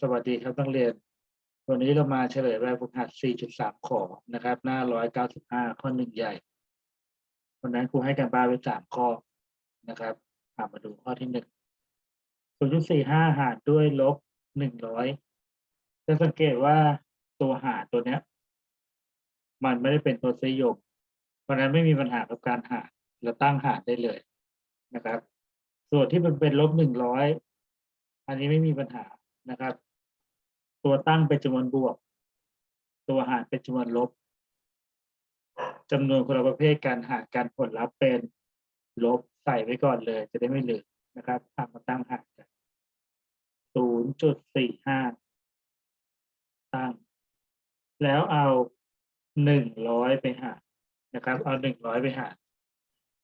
สวัสดีครับนักเรียน วันนี้เรามาเฉลยแบบฝึกหัด 4.3 ขอนะครับ หน้า 195 ข้อหนึ่งใหญ่ วันนั้นครูให้การบ้านไว้สามข้อนะครับามาดูข้อที่หนึ่ง0.45 หารด้วยลบ 100 จะสังเกตว่าตัวหารตัวเนี้ย มันไม่ได้เป็นตัวนิยมเพราะฉะนั้นไม่มีปัญหากับการหารเราตั้งหารได้เลยนะครับ ส่วนที่มันเป็นลบ 100 อันนี้ไม่มีปัญหา นะครับ ตัวตั้งเป็นจำนวนบวก ตัวหารเป็นจำนวนลบจำนวนคนละประเภทการหารการผลลัพธ์เป็นลบใส่ไว้ก่อนเลย จะได้ไม่ลืมนะครับทำมาตั้งหารกันศูนย์จุดสี่ห้าตั้ง แล้วเอาหนึ่งร้อยไปหารนะครับ เอาหนึ่งร้อยไปหาร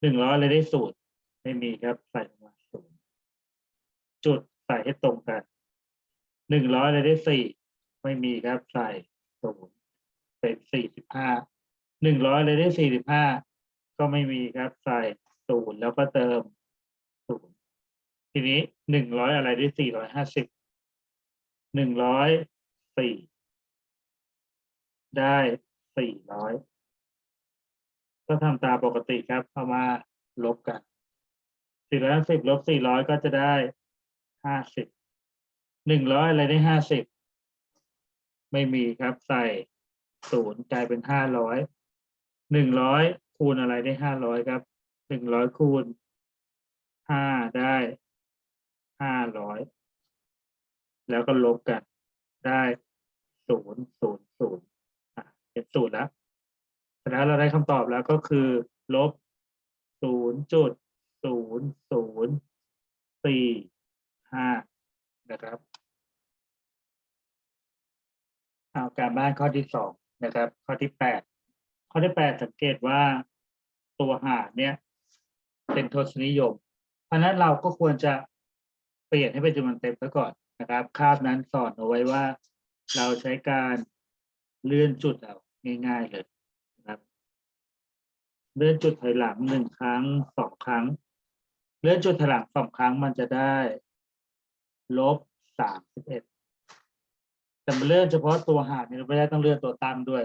หนึ่งร้อยเลยได้ศูนย์ไม่มีครับใส่ลงมาศูนย์จุดใส่ให้ตรงกัน หนึ่งร้อยเลยได้สี่ไม่มีครับใส่ศูนย์เป็นสี่สิบห้าหนึ่งร้อยเลยได้สี่สิบห้าก็ไม่มีครับใส่ศูนย์แล้วก็เติมศูนย์ทีนี้หนึ่งร้อยอะไรได้สี่ร้อยห้าสิบหนึ่งร้อยสี่ได้สี่ร้อยก็ทำตามปกติครับเอามาลบกันสี่ร้อยสิบลบสี่ร้อยก็จะได้ห้าสิบ หนึ่งร้อยอะไรได้ห้าสิบไม่มีครับใส่ศูนย์กลายเป็นห้าร้อยหนึ่งร้อยคูณอะไรได้ห้าร้อยครับหนึ่งร้อยคูณห้าได้ห้าร้อยแล้วก็ลบกันได้ศูนย์ศูนย์ศูนย์เป็นศูนย์แล้วฉะนั้นเราได้คำตอบแล้วก็คือ ลบศูนย์จุดศูนย์ศูนย์สี่ห้านะครับ เอาการบ้านข้อที่สองนะครับ ข้อที่แปดข้อที่แปดสังเกตว่าตัวหารเนี่ย เป็นทศนิยม เพราะฉะนั้นเราก็ควรจะเปลี่ยนให้เป็นจำนวนเต็มไปก่อนนะครับคาบนั้นสอนเอาไว้ว่า เราใช้การเลื่อนจุดเอาง่ายๆเลยนะครับ เลื่อนจุดถอยหลังหนึ่งครั้งสองครั้ง เลื่อนจุดถอยหลังสองครั้งมันจะได้ ลบสามสิบเอ็ด แต่มันเลื่อนเฉพาะตัวหารเนี่ยเราไม่ได้ต้องเลื่อนตัวตั้งด้วย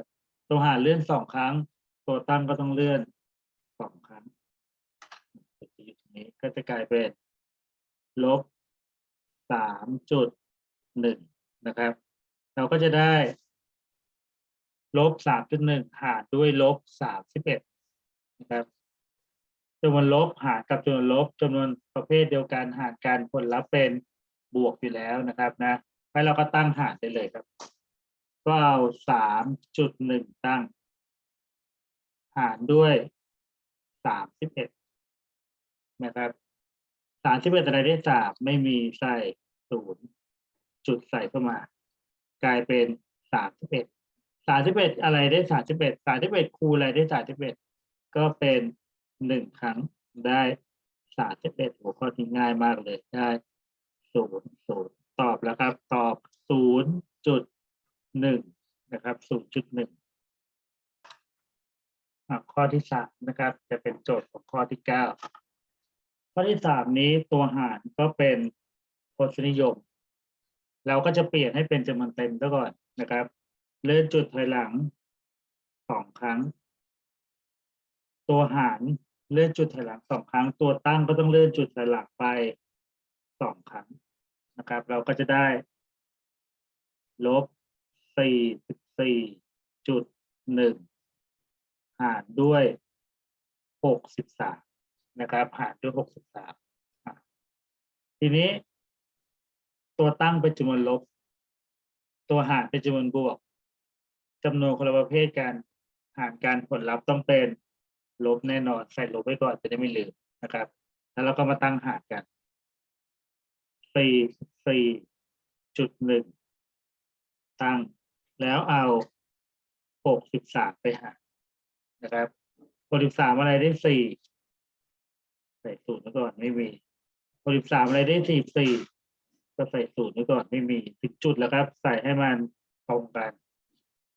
ตัวหารเลื่อนสองครั้ง ตัวตั้งก็ต้องเลื่อนสองครั้งอยู่ตรงนี้ก็จะกลายเป็นลบสามจุดหนึ่งนะครับ เราก็จะได้ลบสามจุดหนึ่งหารด้วยลบสามสิบเอ็ดนะครับจำนวนลบหารกับจำนวนลบจำนวนประเภทเดียวกันหารกันผลลัพธ์เป็นบวกอยู่แล้วนะครับนะ ให้เราก็ตั้งหารได้เลยครับ ก็เอาสามจุดหนึ่งตั้ง หารด้วยสามสิบเอ็ดนะครับสามสิบเอ็ดอะไรได้สามไม่มีใส่ศูนย์จุดใส่เข้ามา กลายเป็นสามสิบเอ็ดสามสิบเอ็ดอะไรได้สามสิบเอ็ดสามสิบเอ็ดคูณอะไรได้สามสิบเอ็ดก็เป็นหนึ่งครั้งได้สามสิบเอ็ดหัวข้อที่ง่ายมากเลยได้ศูนย์ศูนย์ ตอบแล้วครับ ตอบศูนย์จุดหนึ่งนะครับศูนย์จุดหนึ่งข้อที่สามนะครับ จะเป็นโจทย์ของข้อที่เก้าข้อที่สามนี้ตัวหารก็เป็นทศนิยม เราก็จะเปลี่ยนให้เป็นจำนวนเต็มซะก่อนนะครับ เลื่อนจุดถอยหลังสองครั้ง ตัวหารเลื่อนจุดถอยหลังสองครั้ง ตัวตั้งก็ต้องเลื่อนจุดถอยหลังไปสองครั้ง นะครับ เราก็จะได้ลบสี่สิบสี่จุดหนึ่งหารด้วยหกสิบสามนะครับ หารด้วยหกสิบสามทีนี้ ตัวตั้งเป็นจำนวนลบ ตัวหารเป็นจำนวนบวกจำนวนคนละประเภทกันหารการผลลัพธ์ต้องเป็นลบแน่นอน ใส่ลบไว้ก่อนจะได้ไม่ลืมนะครับ แล้วเราก็มาตั้งหารกัน สี่สี่จุดหนึ่งตั้ง แล้วเอาหกสิบสามไปหารนะครับหกสิบสามอะไรได้สี่ใส่ศูนย์ไว้ก่อนไม่มีหกสิบสามอะไรได้สี่สี่ก็ใส่ศูนย์ไว้ก่อนไม่มีสิบจุดแล้วครับ ใส่ให้มันตรงกัน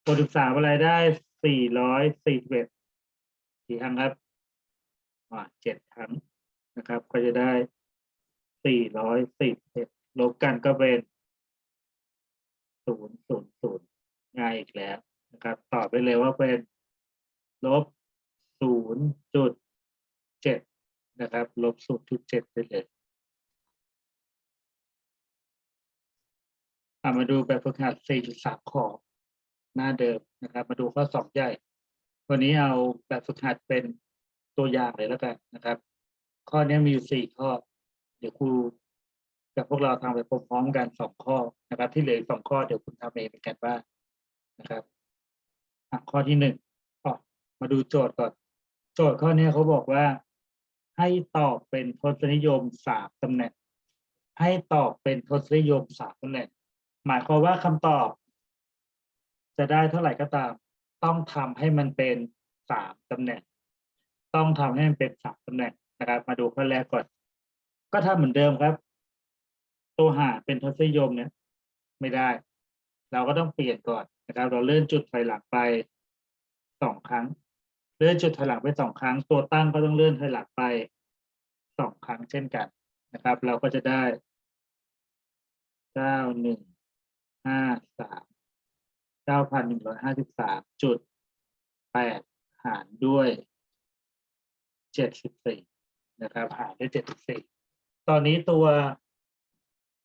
หกสิบสามอะไรได้สี่ร้อยสี่สิบเอ็ดกี่ครั้งครับอ่าเจ็ดครั้งนะครับ ก็จะได้ สี่ร้อยสิบเอ็ดลบกันก็เป็นศูนย์ศูนย์ศูนย์ง่ายอีกแล้วนะครับ ตอบไปเลยว่าเป็นลบศูนย์จุดเจ็ดนะครับลบศูนย์จุดเจ็ดไปเลยมาดูแบบฝึกหัด4.3ข้อหน้าเดิมนะครับ มาดูข้อสอบใหญ่ วันนี้เอาแบบฝึกหัดเป็นตัวอย่างเลยแล้วกันนะครับ ข้อนี้มีอยู่สี่ข้อ ดี๋ยวครูกับพวกเราทำไปพร้อมๆกันสองข้อนะครับ ที่เหลือสองข้อเดี๋ยวคุณทำเองเป็นกันบ้านะครับข้อที่หนึ่งออมาดูโจทย์ก่อน โจทย์ข้อนี้เขาบอกว่าให้ตอบเป็นทศนิยมสามตำแหน่ง ให้ตอบเป็นทศนิยมสามตำแหน่ง หมายความว่าคำตอบ จะได้เท่าไหร่ก็ตาม ต้องทำให้มันเป็นสามตำแหน่ง ต้องทำให้มันเป็นสามตำแหน่งนะครับ มาดูข้อแรกก่อน ก็ทำเหมือนเดิมครับ ตัวหารเป็นทศนิยมเนี่ย ไม่ได้ เราก็ต้องเปลี่ยนก่อนนะครับ เราเลื่อนจุดถอยหลังไปสองครั้ง เลื่อนจุดถอยหลังไปสองครั้ง ตัวตั้งก็ต้องเลื่อนถอยหลังไปสองครั้งเช่นกันนะครับ เราก็จะได้เก้าหนึ่งห้าสามเก้าพันหนึ่งร้อยห้าสิบสามจุดแปดหารด้วยเจ็ดสิบสี่นะครับ หารด้วยเจ็ดสิบสี่ ตอนนี้ตัว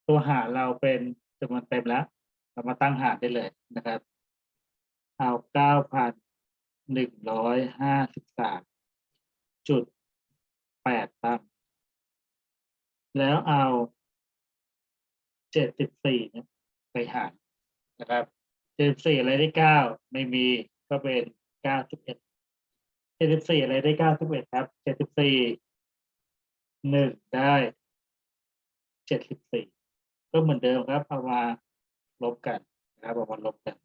ตัวหารเราเป็นจำนวนเต็มแล้ว เรามาตั้งหารได้เลยนะครับ เอาเก้าพันหนึ่งร้อยห้าสิบสามจุดแปดตั้งแล้วเอาเจ็ดสิบสี่ไปหารนะครับเจ็ดสิบสี่อะไรได้เก้าไม่มีก็เป็นเก้าสิบเอ็ดเจ็ดสิบสี่อะไรได้เก้าสิบเอ็ดครับเจ็ดสิบสี่หนึ่งได้ เจ็ดสิบสี่ก็เหมือนเดิมครับเอามาลบกันนะครับเอามาลบกัน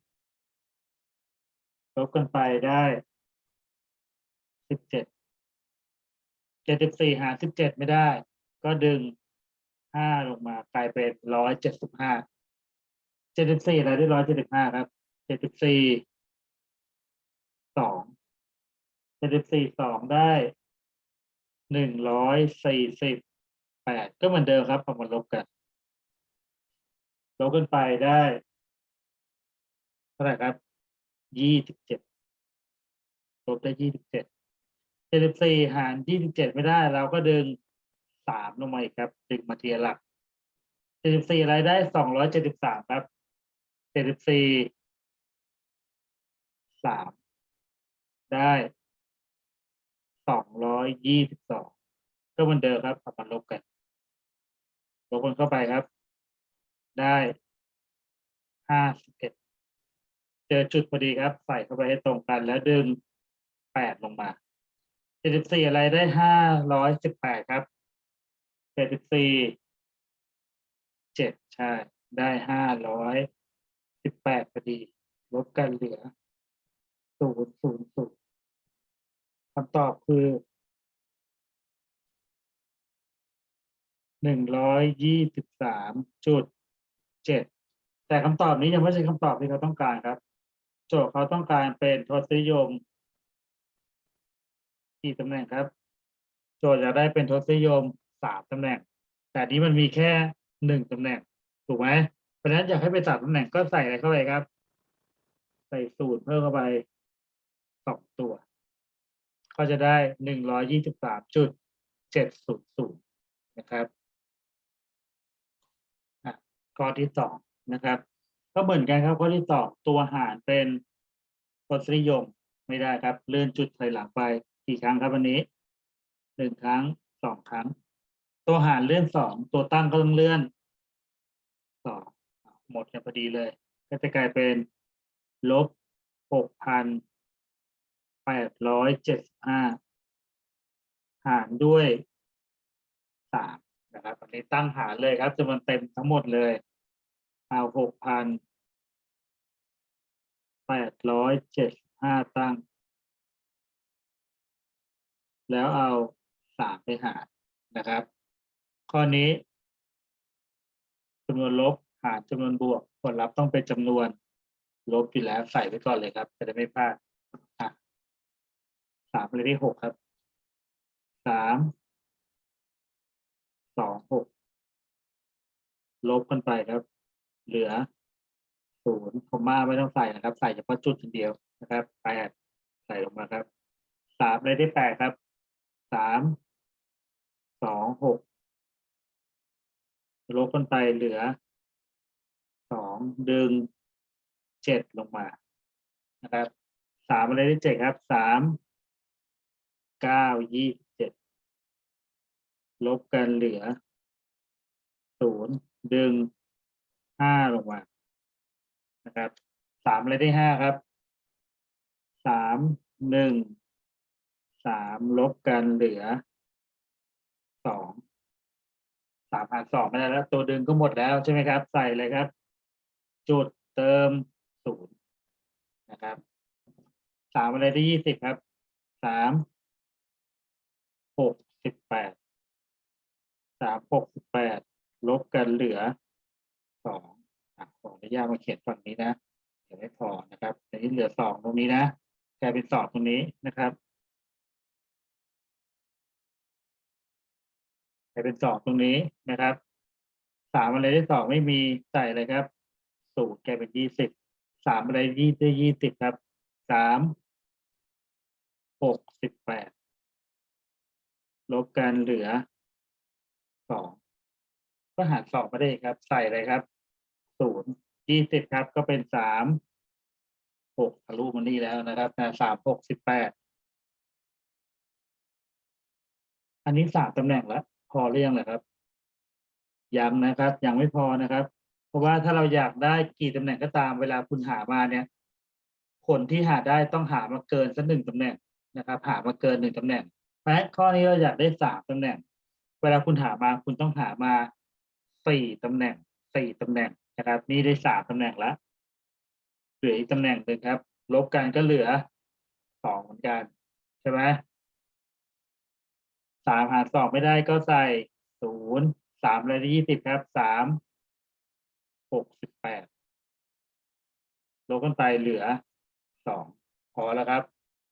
ลบกันไปได้สิบเจ็ดเจ็ดสิบสี่หารสิบเจ็ดไม่ได้ ก็ดึงห้าลงมากลายเป็นร้อยเจ็ดสิบห้าเจ็ดสิบสี่อะไรได้ร้อยเจ็ดสิบห้าครับเจ็ดสิบสี่สองเจ็ดสิบสี่สองได้หนึ่งร้อยสี่สิบ แปดก็เหมือนเดิมครับเอามาลบกันลบกันไปได้เท่าไหร่ครับยี่สิบเจ็ดลบได้ยี่สิบเจ็ดเจ็ดสิบสี่หารยี่สิบเจ็ดไม่ได้ เราก็ดึงสามลงมาอีกครับ ดึงมาทีละหลักเจ็ดสิบสี่อะไรได้สองร้อยเจ็ดสิบสามครับเจ็ดสิบสี่สามได้สองร้อยยี่สิบสองก็เหมือนเดิมครับเอามาลบกัน ลบกันเข้าไปครับ ได้ห้าสิบเอ็ดเจอจุดพอดีครับ ใส่เข้าไปให้ตรงกันแล้วดึงแปดลงมาเจ็ดสิบสี่อะไรได้ห้าร้อยสิบแปดครับเจ็ดสิบสี่เจ็ดใช่ ได้ห้าร้อยสิบแปดพอดี ลบกันเหลือศูนย์ศูนย์ศูนย์คำตอบคือ หนึ่งร้อยยี่สิบสามจุดเจ็ดแต่คำตอบนี้ยังไม่ใช่คำตอบที่เขาต้องการครับ โจทย์เขาต้องการเป็นทศนิยมกี่ตำแหน่งครับ โจทย์อยากได้เป็นทศนิยมสามตำแหน่ง แต่นี้มันมีแค่หนึ่งตำแหน่งถูกไหมเพราะฉะนั้นอยากให้เป็นสามตำแหน่งก็ใส่อะไรเข้าไปครับ ใส่สูตรเพิ่มเข้าไปสองตัว ก็จะได้หนึ่งร้อยยี่สิบสามจุดเจ็ดศูนย์ศูนย์นะครับ ข้อที่สองนะครับ ก็เหมือนกันครับข้อที่สองตัวหารเป็นทศนิยมไม่ได้ครับ เลื่อนจุดถอยหลังไปกี่ครั้งครับวันนี้หนึ่งครั้งสองครั้ง ตัวหารเลื่อนสองตัวตั้งก็ต้องเลื่อนสองหมดกันพอดีเลย ก็จะกลายเป็นลบหกพันแปดร้อยเจ็ดสิบห้าหารด้วยสาม นะครับอันนี้ตั้งหารเลยครับจำนวนเต็มทั้งหมดเลย เอาหกพันแปดร้อยเจ็ดห้าตั้ง แล้วเอาสามไปหารนะครับ ข้อนี้จำนวนลบหารจำนวนบวกผลลัพธ์ต้องเป็นจำนวนลบอยู่แล้วใส่ไว้ก่อนเลยครับ จะได้ไม่พลาดสามเลยที่หกครับสาม สองหกลบกันไปครับ เหลือศูนย์คอมมาไม่ต้องใส่นะครับ ใส่เฉพาะจุดเดียวนะครับแปดใส่ลงมาครับสามอะไรได้แปดครับสามสองหกลบกันไปเหลือสองดึงเจ็ดลงมานะครับสามอะไรได้เจ็ดครับสามเก้ายี่ ลบกันเหลือศูนย์ดึงห้าลงมานะครับสามอะไรได้ห้าครับสามหนึ่งสามลบกันเหลือสองสามหารสองไม่ได้แล้วตัวดึงก็หมดแล้วใช่ไหมครับ ใส่เลยครับ จุดเติมศูนย์นะครับสามอะไรได้ยี่สิบครับสามหกสิบแปด สามหกสิบแปดลบกันเหลือสองขออนุญาตมาเขียนฝั่งนี้นะเดี๋ยวไม่พอนะครับแต่นี้เหลือสองตรงนี้นะกลายเป็นสองตรงนี้นะครับกลายเป็นสองตรงนี้นะครับสามอะไรได้สองไม่มีใส่เลยครับศูนย์กลายเป็นยี่สิบสามอะไรยี่ได้ยี่สิบครับสามหกสิบแปดลบกันเหลือ สองก็หารสองมาได้ครับ ใส่เลยครับศูนย์ยี่สิบครับ ก็เป็นสามหกทะลุมานี่แล้วนะครับสามหกสิบแปดอันนี้สามตำแหน่งแล้วพอหรือยังเหรอครับ ยังนะครับ ยังไม่พอนะครับ เพราะว่าถ้าเราอยากได้กี่ตำแหน่งก็ตามเวลาคุณหามาเนี่ย ผลที่หาได้ต้องหามาเกินสักหนึ่งตำแหน่งนะครับ หามาเกินหนึ่งตำแหน่งเพราะฉะนั้นข้อนี้เราอยากได้สามตำแหน่ง เวลาคุณหามาคุณต้องหามาสี่ตำแหน่งสี่ตำแหน่งนะครับ นี่ได้สามตำแหน่งแล้วเหลืออีกตำแหน่งหนึ่งครับ ลบกันก็เหลือสองเหมือนกันใช่ไหมสามหารสองไม่ได้ก็ใส่ศูนย์สามอะไรได้ยี่สิบครับสามหกสิบแปดลบกันไปเหลือสองพอแล้วครับ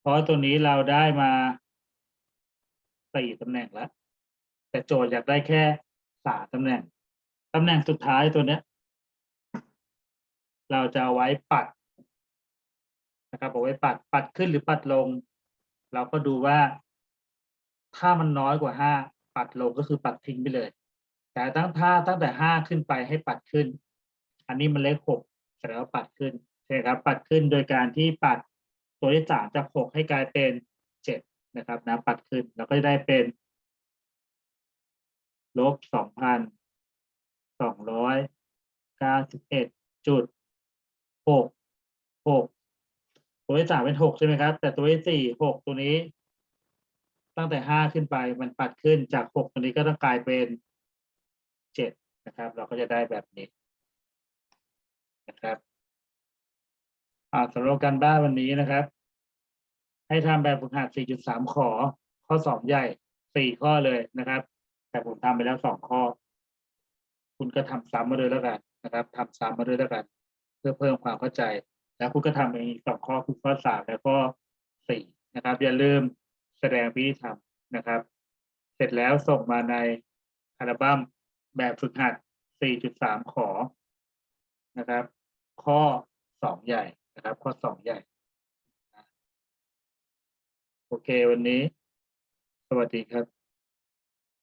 เพราะตัวนี้เราได้มาสี่ตำแหน่งแล้ว แต่โจทย์อยากได้แค่สามตำแหน่งตำแหน่งสุดท้ายตัวเนี้ย เราจะเอาไว้ปัดนะครับเอาไว้ปัดปัดขึ้นหรือปัดลง เราก็ดูว่า ถ้ามันน้อยกว่าห้าปัดลงก็คือปัดทิ้งไปเลย แต่ตั้งถ้าตั้งแต่ห้าขึ้นไปให้ปัดขึ้น อันนี้มันเลขหกแสดงว่าปัดขึ้นใช่ครับ ปัดขึ้นโดยการที่ปัดตัวที่สามจากหกให้กลายเป็นเจ็ดนะครับนะปัดขึ้นแล้วก็จะได้เป็น ลบสองพันสองร้อยเก้าสิบเอ็ดจุดหกหกตัวที่สามเป็นหกใช่ไหมครับ แต่ตัวที่สี่หกตัวนี้ ตั้งแต่ห้าขึ้นไปมันปัดขึ้นจากหกตัวนี้ก็ต้องกลายเป็นเจ็ดนะครับ เราก็จะได้แบบนี้นะครับอ่าสำหรับการบ้านวันนี้นะครับ ให้ทำแบบฝึกหัด 4.3 ขอ ข้อสอบใหญ่ 4 ข้อเลยนะครับ แต่ผมทำไปแล้ว2ข้อ คุณก็ทำซ้ำมาเลยแล้วกันนะครับทำซ้ำมาเลยแล้วกัน เพื่อเพิ่มความเข้าใจ แล้วคุณก็ทำอีกสองข้อคือข้อสามและข้อสี่นะครับอย่าลืมแสดงวิธีทำนะครับ เสร็จแล้วส่งมาในอัลบั้มแบบฝึกหัด 4.3 ขอนะครับ ข้อสองใหญ่นะครับ ข้อสองใหญ่ โอเควันนี้ สวัสดีครับ